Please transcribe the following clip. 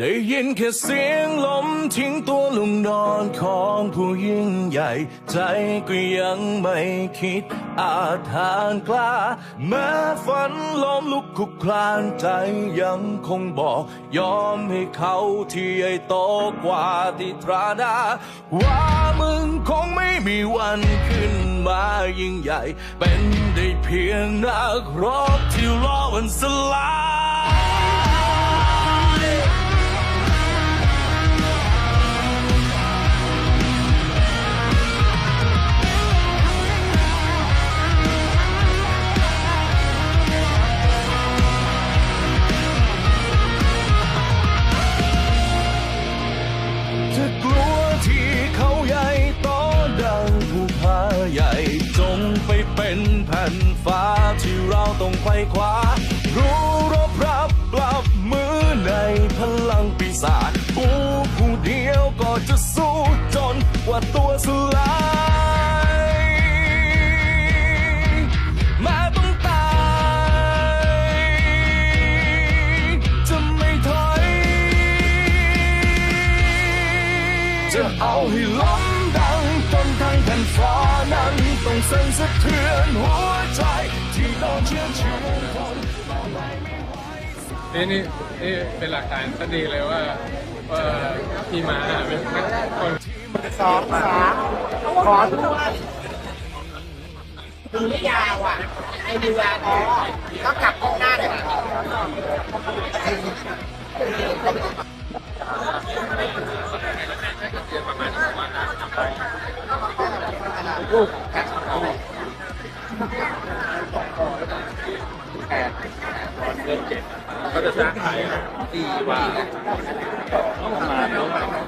ได้ยินแค่เสียงลมทิ้งตัวลงนอนของผู้ยิ่งใหญ่ ใจก็ยังไม่คิดอาทานกล้า แม้ฝันล้มลุกคลุกคลานใจยังคงบอก ยอมให้เขาที่ใหญ่โตกว่าที่ตราหน้าว่ามึงคงไม่มีวันขึ้นมายิ่งใหญ่ เป็นได้เพียงนักรบที่รอวันสล ต้องไขว้คว้ารู้รบรับกลับมือในพลังปีศาจกูผู้เดียวก็จะสู้จนกว่าตัวสลายแม้ต้องตาย จะไม่ถอย จะเอาให้ล้มดังจนทั้งแผ่นฟ้านั้นต้องสั่นสะเทือนหัวใจ นนี่นี่นี่เป็นหลักฐานก็ดีเลยว่าว่าพี่ม้าเป็นคนสองสามขอดูดูไม่ยาวอะไอ้ดูแลอ๋อก็กลับกล้องหน้าเลย แปนตอนเดือนเจ็ดก็จะสร้างขายสี่วันประมาณนี้